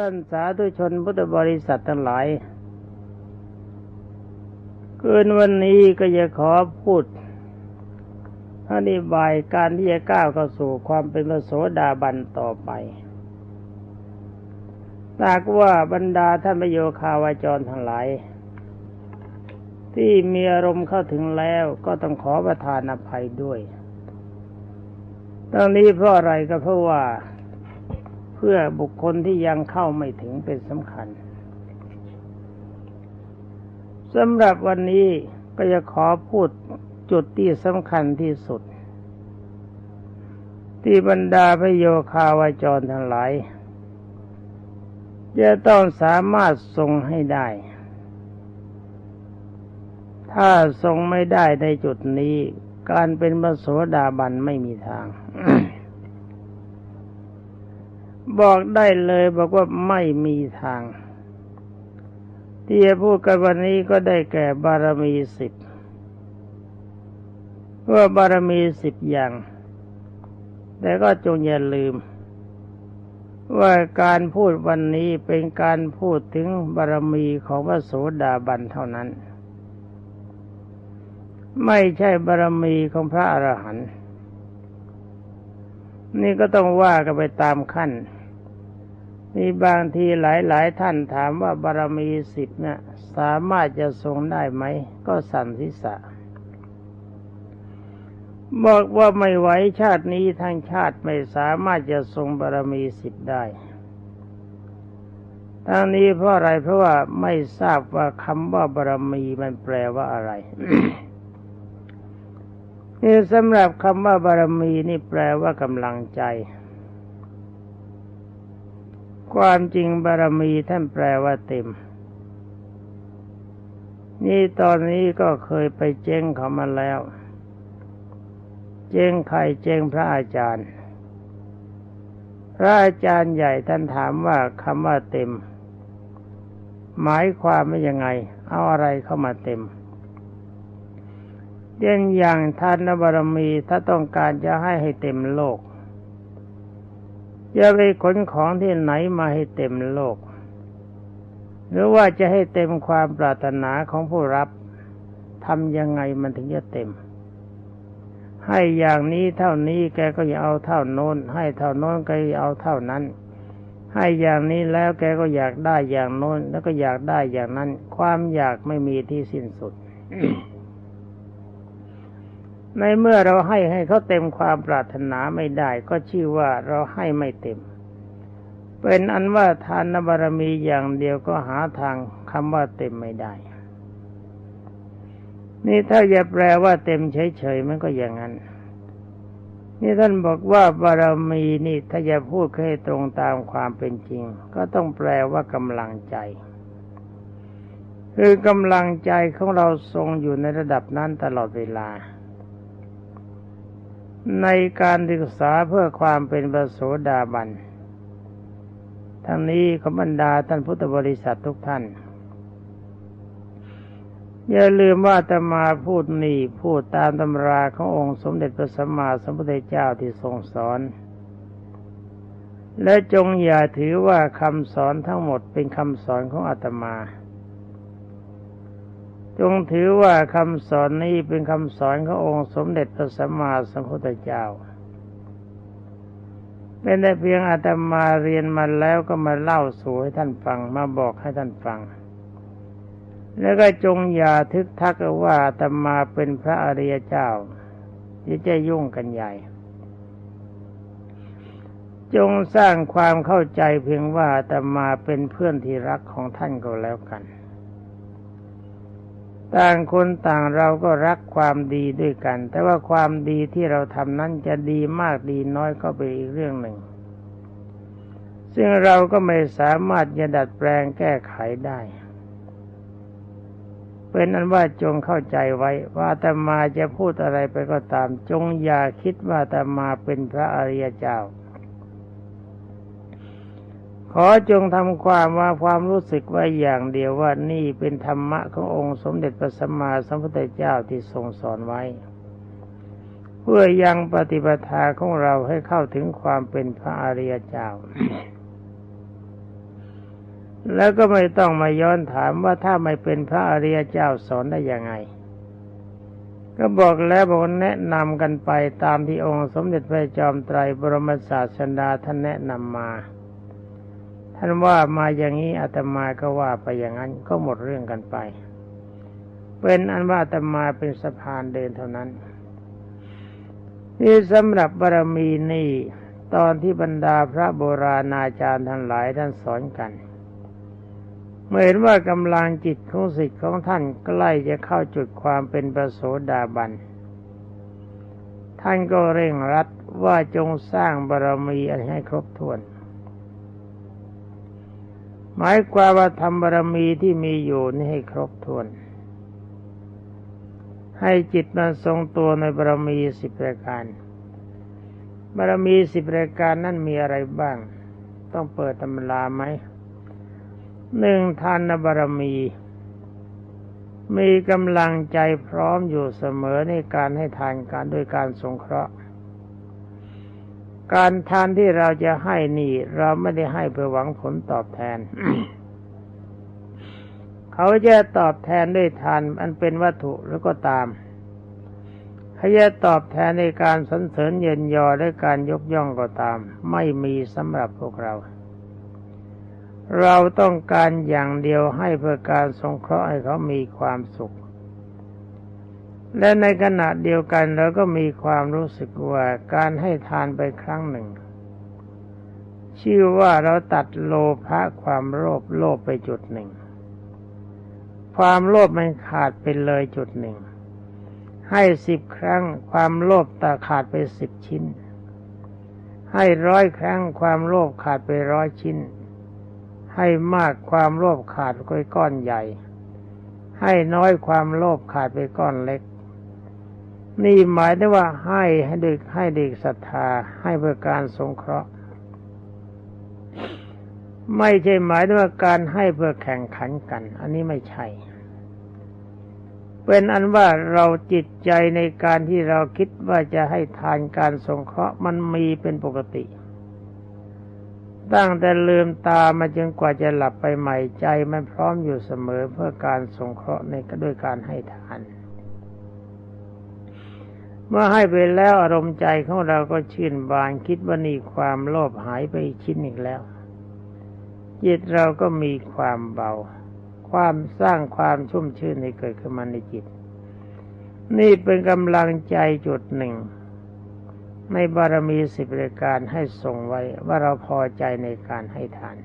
ท่านสาธุชนพุทธบริษัททั้งหลาย คืนวันนี้ก็จะขอพูดอธิบายการที่จะก้าวเข้าสู่ความเป็นพระโสดาบันต่อไปตากว่าบรรดาท่านประโยคาวาจรทั้งหลาย ที่มีอารมณ์เข้าถึงแล้วก็ต้องขอประทานอภัยด้วยตั้งนี้เพราะอะไรก็เพราะว่า พื่อบุคคลที่ยังเข้าไม่ถึงเป็นสำคัญสำหรับวันนี้ก็จะขอพูดจุดที่สำคัญที่สุด ที่บรรดาพระโยคาวาจรทั้งหลาย จะต้องสามารถทรงให้ได้ ถ้าทรงไม่ได้ในจุดนี้ การเป็นพระโสดาบันไม่มีทาง บอกได้เลยบอกว่าไม่มีทาง ที่จะพูดกันวันนี้ก็ได้แก่บารมีสิบว่าบารมีสิบอย่าง แต่ก็จงอย่าลืม ว่าการพูดวันนี้เป็นการพูดถึงบารมีของพระโสดาบันเท่านั้น ไม่ใช่บารมีของพระอรหันต์นี่ก็ต้องว่ากันไปตามขั้น มีบางทีหลายๆ ท่านถามว่าบารมีสิบเนี่ยสามารถจะทรงได้ไหม ก็สั่นทิษะบอกว่าไม่ไหวชาตินี้ทั้งชาติไม่สามารถจะทรงบารมีสิบได้ทั้งนี้เพราะอะไรเพราะว่าไม่ทราบว่าคำว่าบารมีมันแปลว่าอะไรนี่สำหรับคำว่าบารมีนี่แปลว่ากำลังใจ ความจริงบารมีท่านแปลว่าเต็ม นี่ตอนนี้ก็เคยไปเจ้งเขามาแล้ว เจ้งใครเจ้งพระอาจารย์ พระอาจารย์ใหญ่ท่านถามว่าคำว่าเต็ม หมายความว่ายังไง เอาอะไรเข้ามาเต็มเด่นอย่างทานบารมีถ้าต้องการจะให้ให้เต็มโลก จะไปขนของที่ไหนมาให้เต็มโลก หรือว่าจะให้เต็มความปรารถนาของผู้รับทำยังไงมันถึงจะเต็ม ให้อย่างนี้เท่านี้แกก็อย่าเอาเท่าโน้น ให้เท่าโน้นก็อย่าเอาเท่านั้น ให้อย่างนี้แล้วแกก็อยากได้อย่างโน้น แล้วก็อยากได้อย่างนั้น ความอยากไม่มีที่สิ้นสุด ในเมื่อเราให้ให้เขาเต็มความปรารถนาไม่ได้ ก็ชื่อว่าเราให้ไม่เต็ม เป็นอันว่าทานบารมีอย่างเดียวก็หาทางคำว่าเต็มไม่ได้ นี่ถ้าจะแปลว่าเต็มเฉยๆมันก็อย่างนั้น นี่ท่านบอกว่าบารมีนี่ถ้าจะพูดให้ตรงตามความเป็นจริง ก็ต้องแปลว่ากำลังใจคือกำลังใจของเราทรงอยู่ในระดับนั้นตลอดเวลา ในการศึกษาเพื่อความเป็นประโสดาบัน ทั้งนี้ขบรรดาท่านพุทธบริษัททุกท่าน อย่าลืมว่าตมาพูดนี่พูดตามตำราขององค์สมเด็จพระสัมมาสัมพุทธเจ้าที่ทรงสอน และจงอย่าถือว่าคำสอนทั้งหมดเป็นคำสอนของอาตมา จงถือว่าคำสอนนี้เป็นคำสอนขององค์สมเด็จพระสัมมาสัมพุทธเจ้า เป็นแต่เพียงอาตมาเรียนมาแล้วก็มาเล่าสู่ให้ท่านฟังมาบอกให้ท่านฟัง แล้วก็จงอย่าทึกทักว่าอาตมาเป็นพระอริยเจ้าที่จะยุ่งกันใหญ่ จงสร้างความเข้าใจเพียงว่าอาตมาเป็นเพื่อนที่รักของท่านก็แล้วกัน ต่างคนต่างเราก็รักความดีด้วยกัน แต่ว่าความดีที่เราทำนั้นจะดีมากดีน้อยก็เป็นอีกเรื่องหนึ่ง ซึ่งเราก็ไม่สามารถจะดัดแปลงแก้ไขได้ เป็นอันว่าจงเข้าใจไว้ว่าตมาจะพูดอะไรไปก็ตาม จงอย่าคิดว่าตมาเป็นพระอริยเจ้า ขอจงทำความว่าความรู้สึกไว้อย่างเดียวว่านี่เป็นธรรมะขององค์สมเด็จพระสัมมาสัมพุทธเจ้าที่ทรงสอนไว้ เพื่อยังปฏิปทาของเราให้เข้าถึงความเป็นพระอริยเจ้า แล้วก็ไม่ต้องมาย้อนถามว่าถ้าไม่เป็นพระอริยเจ้าสอนได้ยังไง ก็บอกแล้วบอกแนะนำกันไปตามที่องค์สมเด็จพระจอมไตรบรมศาสดาท่านแนะนำมา ท่านว่ามาอย่างนี้อาตมาก็ว่าไปอย่างนั้นก็หมดเรื่องกันไป เป็นอันว่าอาตมาเป็นสะพานเดินเท่านั้นนี่สำหรับบารมีนี่ตอนที่บรรดาพระโบราณอาจารย์ทั้งหลายท่านสอนกันเมื่อเห็นว่ากำลังจิตของสิทธิ์ของท่านใกล้จะเข้าจุดความเป็นประโสดาบัน ท่านก็เร่งรัดว่าจงสร้างบารมีอันให้ครบถ้วน หมายความว่าทำบารมีที่มีอยู่นี่ให้ครบถ้วน ให้จิตมันทรงตัวในบารมีสิบประการ บารมีสิบรายการนั่นมีอะไรบ้าง ต้องเปิดตำราไหมหนึ่งทานบารมี มีกำลังใจพร้อมอยู่เสมอในการให้ทานการโดยการสงเคราะห์ การทานที่เราจะให้นี่ เราไม่ได้ให้เพื่อหวังผลตอบแทน เขาจะตอบแทนด้วยทานอันเป็นวัตถุแล้วก็ตามถ้าจะตอบแทนในการสรรเสริญเยินยอและการยกย่องก็ตาม ไม่มีสำหรับพวกเรา เราต้องการอย่างเดียวให้เพื่อการสงเคราะห์ให้เขามีความสุข และในขณะเดียวกันเราก็มีความรู้สึกว่าการให้ทานไปครั้งหนึ่ง ชื่อว่าเราตัดโลภะความโลภโลภไปจุดหนึ่ง ความโลภมันขาดไปเลยจุดหนึ่ง ให้สิบครั้งความโลภตาขาดไปสิบชิ้น ให้ร้อยครั้งความโลภขาดไปร้อยชิ้น ให้มากความโลภขาดไปก้อนใหญ่ ให้น้อยความโลภขาดไปก้อนเล็ก นี่หมายถึงว่าให้ให้เด็กให้เด็กศรัทธาให้เพื่อการสงเคราะห์ ไม่ใช่หมายถึงว่าการให้เพื่อแข่งขันกัน อันนี้ไม่ใช่ เป็นอันว่าเราจิตใจในการที่เราคิดว่าจะให้ทานการสงเคราะห์มันมีเป็นปกติตั้งแต่ลืมตามาจนกว่าจะหลับไปใหม่ใจมันพร้อมอยู่เสมอเพื่อการสงเคราะห์ในด้วยการให้ทาน เมื่อให้ไปแล้วอารมณ์ใจของเราก็ชื่นบานคิดว่านี่ความโลภหายไปชิ้นอีกแล้ว จิตเราก็มีความเบา ความสร้างความชุ่มชื่นให้เกิดขึ้นมาในจิต นี่เป็นกำลังใจจุดหนึ่ง ในบารมีสิบรายการให้ส่งไว้ว่าเราพอใจในการให้ทาน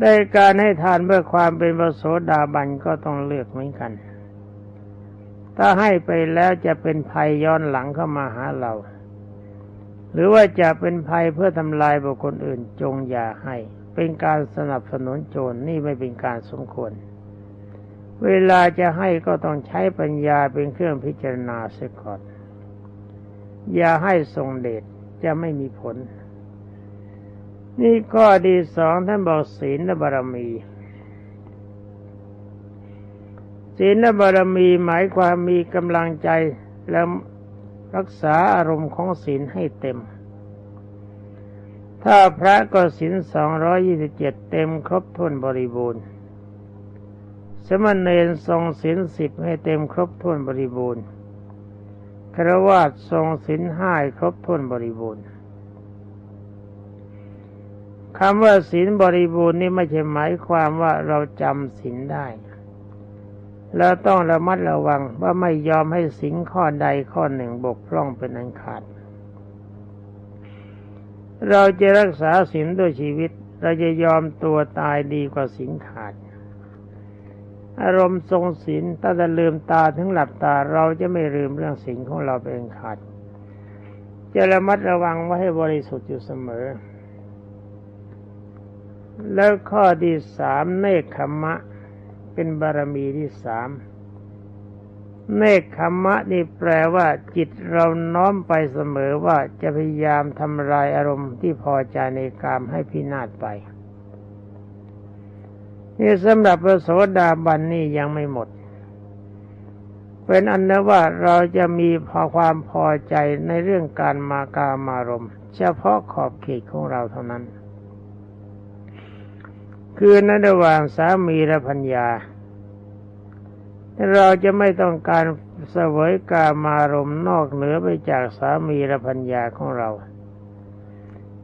ได้การให้ทานเพื่อความเป็นประโสดาบันก็ต้องเลือกเหมือนกัน ถ้าให้ไปแล้วจะเป็นภัยย้อนหลังเข้ามาหาเรา หรือว่าจะเป็นภัยเพื่อทำลายบุคคลอื่นจงอย่าให้ เป็นการสนับสนุนโจรนี่ไม่เป็นการสมควร เวลาจะให้ก็ต้องใช้ปัญญาเป็นเครื่องพิจารณาเสียก่อนอย่าให้ทรงเดชจะไม่มีผล นี่ก็ดีสองท่านบอกศีลและบารมี ศีลและบารมีหมายความมีกำลังใจแล้วรักษาอารมณ์ของศีลให้เต็ม ถ้าพระก็ศีลสองร้อยี่สิบเจ็ดเต็มครบถ้วนบริบูรณ์ สมณเณรทรงศีลสิบให้เต็มครบถ้วนบริบูรณ์ครวาสทรงศีลห้าครบถ้วนบริบูรณ์คำว่าศีลบริบูรณ์นี่ไม่ใช่หมายความว่าเราจำศีลได้ แล้วต้องระมัดระวังว่าไม่ยอมให้สิ่งข้อใดข้อหนึ่งบกพร่องเป็นอันขาด เราจะรักษาศีลด้วยชีวิต เราจะยอมตัวตายดีกว่าศีลขาด อารมณ์ทรงศีลตั้งแต่ลืมตาถึงหลับตาเราจะไม่ลืมเรื่องศีลของเราเป็นขาด จะระมัดระวังไว้ให้บริสุทธิ์อยู่เสมอ แล้วข้อที่สามเนคขมะ เป็นบารมีที่สามเนคขมะนี่แปลว่า จิตเราน้อมไปเสมอว่าจะพยายามทำลายอารมณ์ที่พอใจในกามให้พินาศไป นี่สำหรับพระโสดาบันนี่ยังไม่หมด เป็นอันนว่าเราจะมีพอความพอใจในเรื่องการมากามารมเฉพาะขอบเขตของเราเท่านั้น คือในระหว่างสามีและพัญญาเราจะไม่ต้องการเสวยกามารมณ์นอกเหนือไปจากสามีและพัญญาของเรา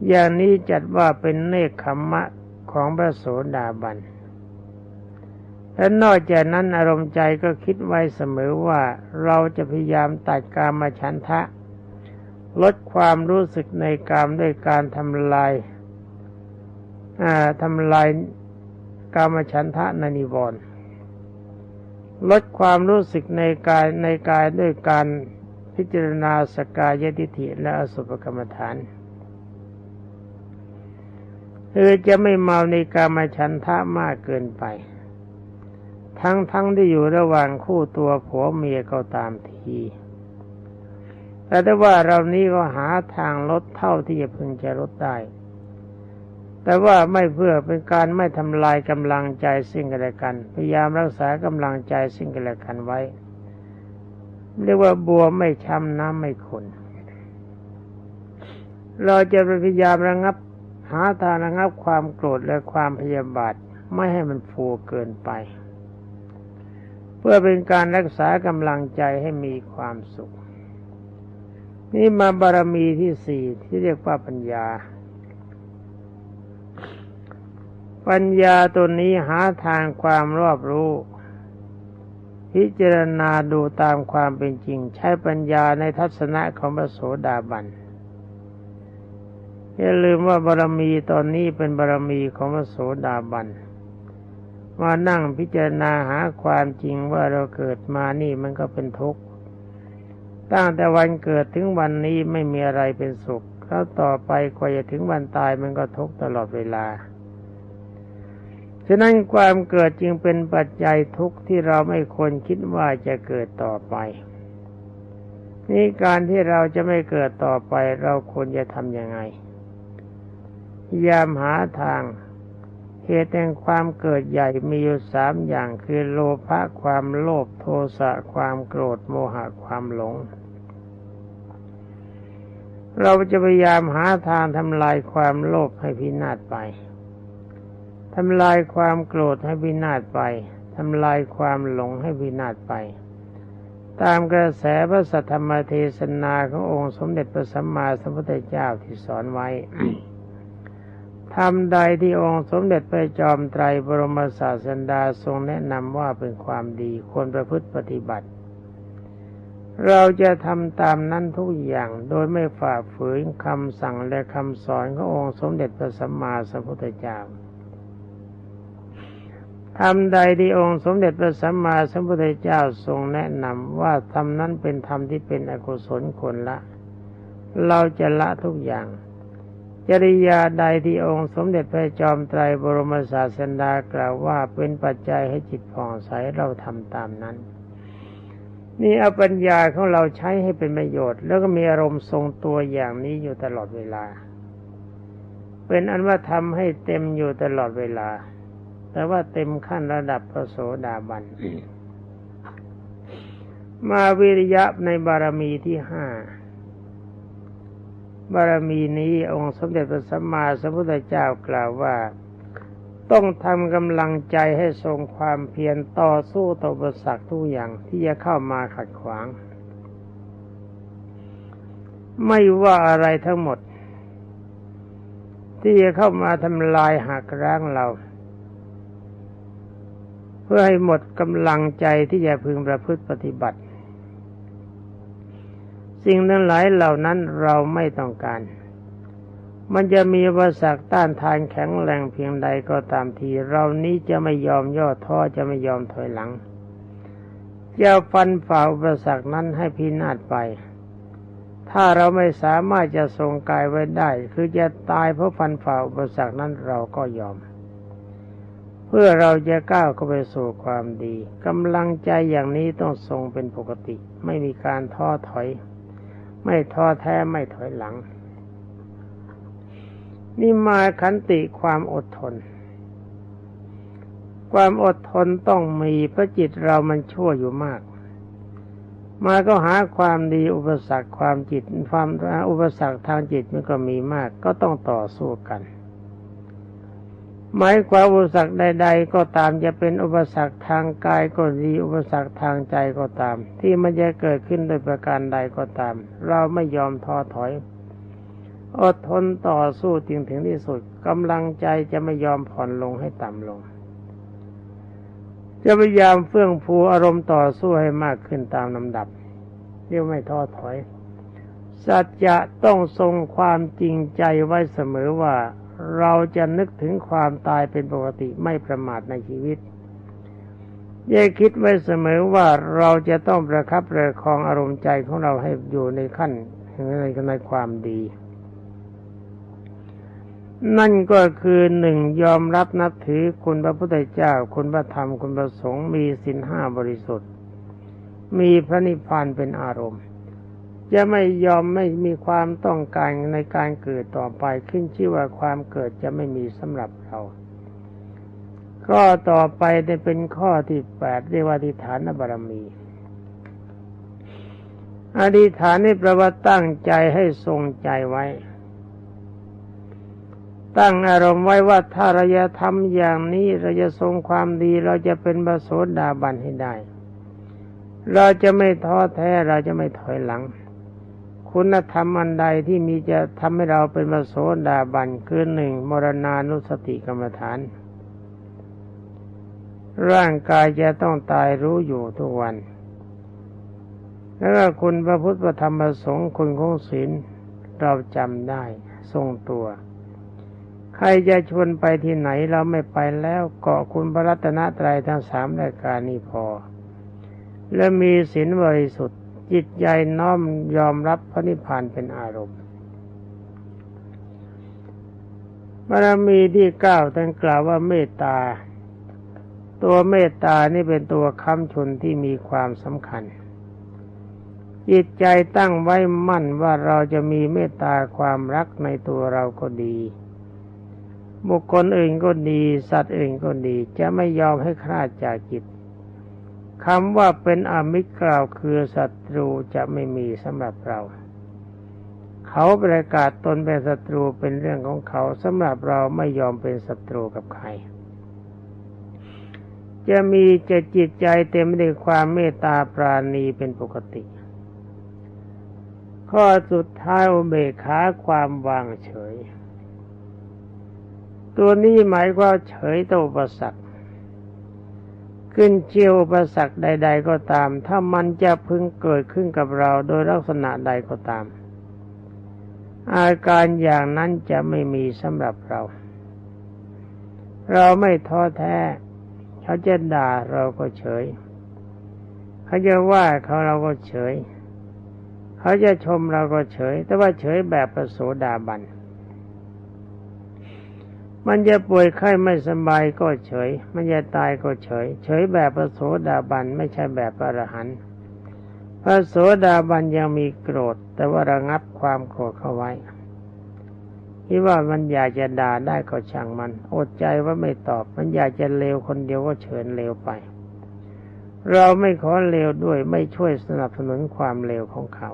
อย่างนี้จัดว่าเป็นเนคขมมะของพระโสดาบันและนอกจากนั้นอารมณ์ใจก็คิดไว้เสมอว่าเราจะพยายามตัดกามฉันทะ ลดความรู้สึกในกามด้วยการทำลายทำลาย กามฉันทะนนิวรณ์ลดความรู้สึกในกายในกายด้วยการพิจารณาสกายติฐิและอสุภกรรมฐานคือจะไม่เมาในกามฉันทะมากเกินไป ทั้งทั้งที่อยู่ระหว่างคู่ตัวผัวเมียก็ตามทีแต่ถ้าว่าเรานี้ก็หาทางลดเท่าที่จะพึงจะลดได้ แต่ว่าไม่เพื่อเป็นการไม่ทำลายกำลังใจสิ่งกันและกัน พยายามรักษากำลังใจสิ่งกันและกันไว้ เรียกว่าบัวไม่ช้ำน้ำไม่ขุนเราจะพยายามระงับ หาทางระงับความโกรธและความพยาบาทไม่ให้มันฟูเกินไป เพื่อเป็นการรักษากำลังใจให้มีความสุข นี่มาบารมีที่สี่ที่เรียกว่าปัญญา ปัญญาตัวนี้หาทางความรอบรู้ พิจารณาดูตามความเป็นจริง ใช้ปัญญาในทัศนะของพระโสดาบันอย่าลืมว่าบารมีตอนนี้เป็นบารมีของพระโสดาบันมานั่งพิจารณาหาความจริงว่าเราเกิดมานี่มันก็เป็นทุกข์ตั้งแต่วันเกิดถึงวันนี้ไม่มีอะไรเป็นสุขแล้วต่อไปกว่าจะถึงวันตายมันก็ทุกข์ตลอดเวลา ฉะนั้นความเกิดจึงเป็นปัจจัยทุกข์ที่เราไม่ควรคิดว่าจะเกิดต่อไป นี่การที่เราจะไม่เกิดต่อไปเราควรจะทำยังไงยายามหาทาง เหตุแห่งความเกิดใหญ่มีอยู่สามอย่างคือโลภะความโลภโทสะความโกรธโมหะความหลง เราจะพยายามหาทางทำลายความโลภให้พินาศไป ทำลายความโกรธให้วินาศไปทำลายความหลงให้วินาศไป ตามกระแสพระสัทธรรมเทศนาขององค์สมเด็จพระสัมมาสัมพุทธเจ้าที่สอนไว้ทำใดที่องค์สมเด็จพระจอมไตรบรมศาสดาทรงแนะนำว่าเป็นความดีควรประพฤติปฏิบัติ เราจะทำตามนั้นทุกอย่างโดยไม่ฝ่าฝืนคำสั่งและคำสอนขององค์สมเด็จพระสัมมาสัมพุทธเจ้า ทำใดที่องค์สมเด็จพระสัมมาสัมพุทธเจ้าทรงแนะนำว่าทำนั้นเป็นธรรมที่เป็นอกุศลคนละ เราจะละทุกอย่าง จริยาใดที่องค์สมเด็จพระจอมไตรบรมศาสดากล่าวว่าเป็นปัจจัยให้จิตผ่องใสเราทำตามนั้น นี่เอาปัญญาของเราใช้ให้เป็นประโยชน์ แล้วก็มีอารมณ์ทรงตัวอย่างนี้อยู่ตลอดเวลา เป็นอันว่าทำให้เต็มอยู่ตลอดเวลา แต่ว่าเต็มขั้นระดับพระโสดาบัน มาวิริยะในบารมีที่ห้าบารมีนี้องค์สมเด็จพระสัมมาสัมพุทธเจ้ากล่าวว่า ต้องทำกำลังใจให้ทรงความเพียรต่อสู้ต่ออุปสรรคทุกอย่างที่จะเข้ามาขัดขวาง ไม่ว่าอะไรทั้งหมด ที่จะเข้ามาทำลายหักร้างเรา เพื่อให้หมดกำลังใจที่จะพึงประพฤติปฏิบัติ สิ่งนั้นหลายเหล่านั้นเราไม่ต้องการ มันจะมีวสรรคต้านทานแข็งแรงเพียงใดก็ตามที เรานี้จะไม่ยอมย่อท้อจะไม่ยอมถอยหลังจะฟันฝ่าอุปสรรคนั้นให้พินาศไป ถ้าเราไม่สามารถจะทรงกายไว้ได้ คือจะตายเพราะฟันฝ่าอุปสรรคนั้นเราก็ยอม พื่อเราจะก้าวเข้าไปสู่ความดีกำลังใจอย่างนี้ต้องทรงเป็นปกติ ไม่มีการท้อถอย ไม่ท้อแท้ไม่ถอยหลัง นี่มาขันติความอดทน ความอดทนต้องมีเพราะจิตเรามันชั่วอยู่มาก มาก็หาความดีอุปสรรคความจิตความอุปสรรคทางจิตมันก็มีมาก ก็ต้องต่อสู้กัน หมายความอุปสรรคใด ๆ ก็ตามจะเป็นอุปสรรคทางกายก็ดี อุปสรรคทางใจก็ตาม ที่มันจะเกิดขึ้นโดยประการใดก็ตาม เราไม่ยอมท้อถอย อดทนต่อสู้จริงถึงที่สุดกำลังใจจะไม่ยอมผ่อนลงให้ต่ำลง จะพยายามเฟื่องฟูอารมณ์ต่อสู้ให้มากขึ้นตามลำดับเรียกไม่ท้อถอย สัจจะต้องทรงความจริงใจไว้เสมอว่า เราจะนึกถึงความตายเป็นปกติไม่ประมาทในชีวิตย่าคิดไว้เสมอว่าเราจะต้องประคับประคองอารมณ์ใจของเราให้อยู่ในขั้นในในความดี นั่นก็คือหนึ่งยอมรับนับถือคุณพระพุทธเจ้า คุณพระธรรมคุณพระสงฆ์มีสินห้าบริสุทธิ์ มีพระนิพพานเป็นอารมณ์ จะไม่ยอมไม่มีความต้องการในการเกิดต่อไปขึ้นชื่อว่าความเกิดจะไม่มีสำหรับเรา ก็ต่อไปได้เป็นข้อที่แปดเรียกว่าอธิฐานบารมี อธิฐานนี่แปลว่าตั้งใจให้ทรงใจไว้ ตั้งอารมณ์ไว้ว่าถ้าเราจะทำอย่างนี้เราจะทรงความดีเราจะเป็นบาโสดาบันให้ได้ เราจะไม่ท้อแท้เราจะไม่ถอยหลัง คุณธรรมอันใดที่มีจะทำให้เราเป็นมโสดาบันคือหนึ่งมรณานุสติกรรมฐาน ร่างกายจะต้องตายรู้อยู่ทุกวัน แล้วก็คุณพระพุทธธรรมประสงค์คุณของศีลเราจำได้ทรงตัว ใครจะชวนไปที่ไหนเราไม่ไปแล้วเกาะคุณพระรัตนตรัยทั้งสามรายการนี้พอ และมีศีลบริสุทธิ์ จิตใจน้อมยอมรับพระนิพพานเป็นอารมณ์บารมีที่เก้าท่านกล่าวว่าเมตตา ตัวเมตตานี่เป็นตัวค้ำชนที่มีความสำคัญ จิตใจตั้งไว้มั่นว่าเราจะมีเมตตาความรักในตัวเราก็ดี บุคคลอื่นก็ดี สัตว์อื่นก็ดี จะไม่ยอมให้คลาดจากจิต คำว่าเป็นอมิตรกล่าวคือศัตรูจะไม่มีสำหรับเรา เขาประกาศตนเป็นศัตรูเป็นเรื่องของเขาสำหรับเราไม่ยอมเป็นศัตรูกับใคร จะมีจะจิตใจเต็มไปด้วยความเมตตาปราณีเป็นปกติ ข้อสุดท้ายอเบขาความวางเฉย ตัวนี้หมายว่าเฉยต่ออุปสรรค ขึ้นเชี่ยวอุปสรรคใด ๆ ก็ตาม ถ้ามันจะพึงเกิดขึ้นกับเราโดยลักษณะใดก็ตาม อาการอย่างนั้นจะไม่มีสำหรับเรา เราไม่ท้อแท้ เขาจะด่าเราก็เฉย เขาจะว่าเขาเราก็เฉย เขาจะชมเราก็เฉย แต่ว่าเฉยแบบประโสดาบัน มันจะป่วยไข้ไม่สบายก็เฉย มันจะตายก็เฉย เฉยแบบพระโสดาบันไม่ใช่แบบพระอรหันต์พระโสดาบันยังมีโกรธ แต่ว่าระงับความโกรธเข้าไว้คิดว่ามันอยากจะด่าได้ก็ช่างมัน อดใจว่าไม่ตอบ มันอยากจะเลวคนเดียวก็เชิญเลวไป เราไม่ขอเลวด้วยไม่ช่วยสนับสนุนความเลวของเขา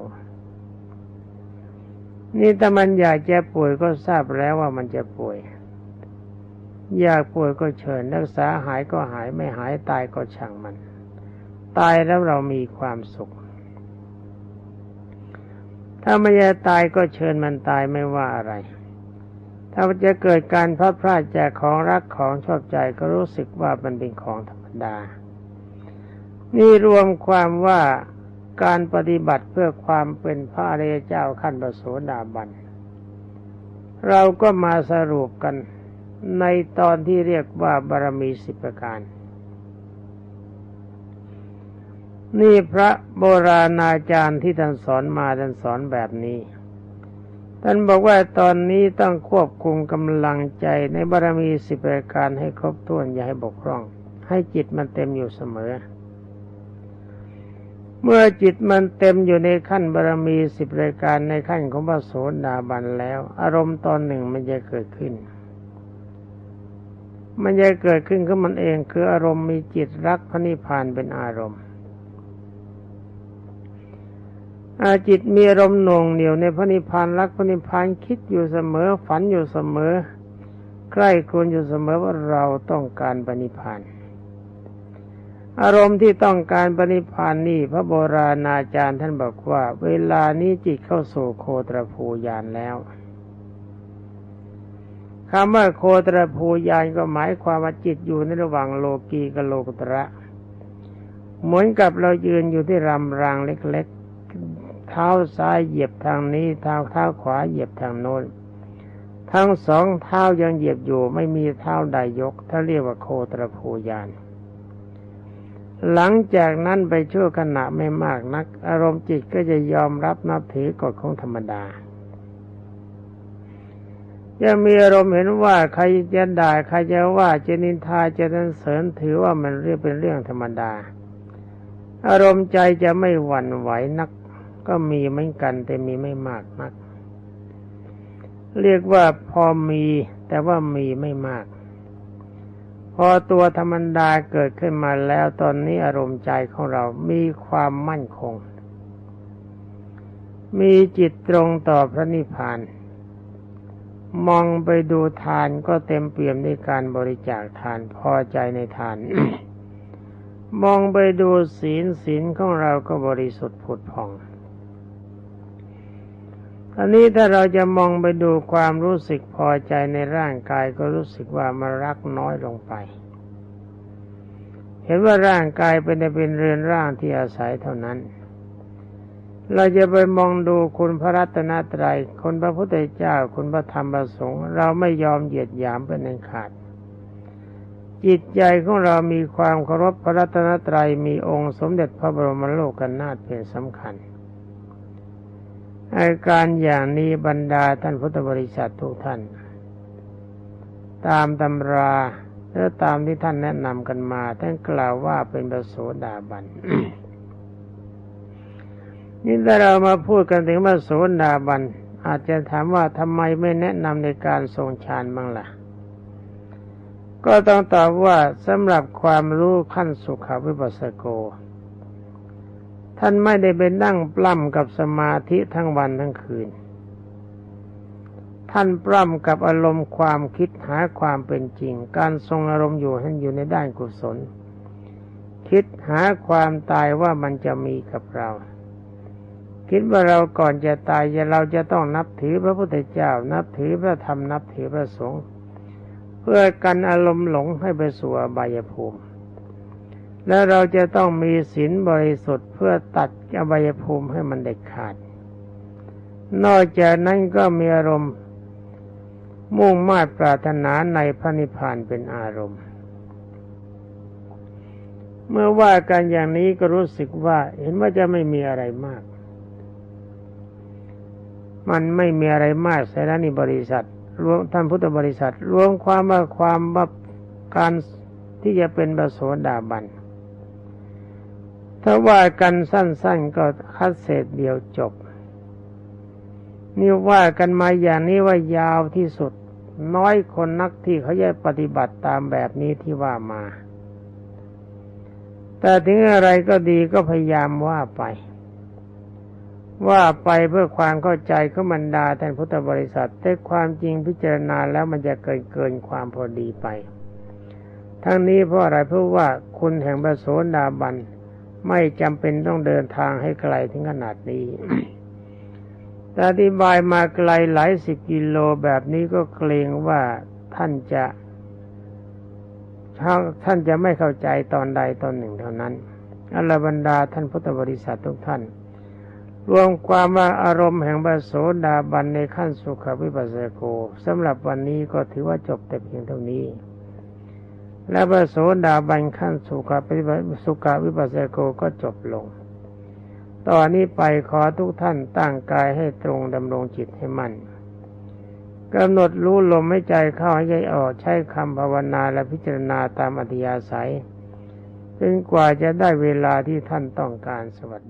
นี่แต่มันอยากจะป่วยก็ทราบแล้วว่ามันจะป่วย อยากป่วยก็เชิญรักษาหายก็หายไม่หายตายก็ช่างมัน ตายแล้วเรามีความสุข ถ้าไม่จะตายก็เชิญมันตายไม่ว่าอะไร ถ้าจะเกิดการพลาดพลาดจากของรักของชอบใจก็รู้สึกว่ามันเป็นของธรรมดา นี่รวมความว่าการปฏิบัติเพื่อความเป็นพระอริยเจ้าขั้นประโสดาบัน เราก็มาสรุปกัน ในตอนที่เรียกว่าบารมีสิบประการ นี่พระโบราณอาจารย์ที่ท่านสอนมาท่านสอนแบบนี้ ท่านบอกว่าตอนนี้ต้องควบคุมกำลังใจในบารมีสิบประการให้ครบถ้วนอย่าให้บกพร่อง ให้จิตมันเต็มอยู่เสมอ เมื่อจิตมันเต็มอยู่ในขั้นบารมีสิบรายการในขั้นของพระโสดาบันแล้ว อารมณ์ตอนหนึ่งมันจะเกิดขึ้น มันจะเกิดขึ้นขึ้นมันเองคืออารมณ์มีจิตรักพระนิพพานเป็นอารมณ์อาจิตมีอารมณ์หน่วงเหนียวในพระนิพพานรักพระนิพพานคิดอยู่เสมอฝันอยู่เสมอ ใกล้ควรอยู่เสมอว่าเราต้องการปณิพานอารมณ์ที่ต้องการปณิพานนี่พระโบราณอาจารย์ท่านบอกว่า เวลานี้จิตเข้าสู่โคตรภูยานแล้ว คำว่าโคตรภูยานก็หมายความว่าจิตอยู่ในระหว่างโลกีกับโลกุตระ เหมือนกับเรายืนอยู่ที่รำรางเล็กๆ เท้าซ้ายเหยียบทางนี้เท้าเท้าขวาเหยียบทางโน้น ทั้งสองเท้ายังเหยียบอยู่ไม่มีเท้าใดยก ถ้าเรียกว่าโคตรภูยานหลังจากนั้นไปชั่วขณะไม่มากนัก อารมณ์จิตก็จะยอมรับนับถือกฎของธรรมดา ยังมีอารมณ์เห็นว่าใครจะด่าใครจะว่าจะนินทาจะนันเสริญถือว่ามันเรียกเป็นเรื่องธรรมดา อารมณ์ใจจะไม่หวั่นไหวนัก ก็มีเหมือนกันแต่มีไม่มากนัก เรียกว่าพอมีแต่ว่ามีไม่มาก พอตัวธรรมดาเกิดขึ้นมาแล้วตอนนี้อารมณ์ใจของเรามีความมั่นคง มีจิตตรงต่อพระนิพพาน มองไปดูทานก็เต็มเปี่ยมในการบริจาคทานพอใจในทาน มองไปดูศีลศีลของเราก็บริสุทธิ์ผุดผ่องอันนี้ถ้าเราจะมองไปดูความรู้สึกพอใจในร่างกายก็รู้สึกว่ามันรักน้อยลงไป เห็นว่าร่างกายเป็นแต่เป็นเรือนร่างที่อาศัยเท่านั้น เราจะไปมองดูคุณพระรัตนตรัยคุณพระพุทธเจ้าคุณพระธรรมประสงค์ เราไม่ยอมเหยียดหยามเป็นอันขาด จิตใจของเรามีความเคารพพระรัตนตรัยมีองค์สมเด็จพระบรมโลกนาถเป็นสำคัญอาการอย่างนี้บรรดาท่านพุทธบริษัททุกท่าน ตามตำราหรือตามที่ท่านแนะนำกันมาท่านกล่าวว่าเป็นประโสดาบัน นี่ถ้าเรามาพูดกันถึงว่าโสดาบัน อาจจะถามว่าทำไมไม่แนะนำในการทรงฌานบ้างละ่ะ ก็ต้องตอบว่าสำหรับความรู้ขั้นสุขวิปัสสโก ท่านไม่ได้ไปนั่งปล้ำกับสมาธิทั้งวันทั้งคืน ท่านปล้ำกับอารมณ์ความคิดหาความเป็นจริง การทรงอารมณ์อยู่ให้อยู่ในด้านกุศล คิดหาความตายว่ามันจะมีกับเรา คิดว่าเราก่อนจะตายเราจะต้องนับถือพระพุทธเจ้า นับถือพระธรรมนับถือพระสงฆ์เพื่อกันอารมณ์หลงให้ไปสู่อบายภูมิ และเราจะต้องมีศีลบริสุทธิ์เพื่อตัดอบายภูมิให้มันเด็ดขาด นอกจากนั้นก็มีอารมณ์มุ่งมา่ปรารถนาในพระนิพพานเป็นอารมณ์ เมื่อว่ากันอย่างนี้ก็รู้สึกว่าเห็นว่าจะไม่มีอะไรมาก มันไม่มีอะไรมากสารนิบริษัทรวมท่านพุทธบริษัท รวมความว่าความว่าการที่จะเป็นประโสดาบัน ถ้าว่ากันสั้นๆก็คัดเศษเดียวจบ นี่ว่ากันมาอย่างนี้ว่ายาวที่สุด น้อยคนนักที่เขาจะปฏิบัติตามแบบนี้ที่ว่ามา แต่ถึงอะไรก็ดีก็พยายามว่าไป ว่าไปเพื่อความเข้าใจของบรรดาท่านพุทธบริษัท แต่ความจริงพิจารณาแล้วมันจะเกินเกินความพอดีไป ทั้งนี้เพราะอะไรเพราะว่าคุณแห่งพระโสดาบันไม่จำเป็นต้องเดินทางให้ไกลถึงขนาดนี้แต่อธิบายมาไกลหลายสิบกิโลแบบนี้ก็เกรงว่าท่านจะท่านจะไม่เข้าใจตอนใดตอนหนึ่งเท่านั้นอลบรรดาท่านพุทธบริษัททุกท่าน รวมความว่าอารมณ์แห่งบาโสดาบันในขั้นสุขวิปัสสโกสำหรับวันนี้ก็ถือว่าจบแต่เพียงเท่านี้ และบาโสดาบันขั้นสุขสุขวิปัสสโกก็จบลง ตอนนี้ไปขอทุกท่านตั้งกายให้ตรงดำรงจิตให้มั่นกำหนดรู้ลมให้ใจเข้าให้ใจออกใช้คำภาวนาและพิจารณาตามอัธยาศัยจนกว่าจะได้เวลาที่ท่านต้องการสวัสดี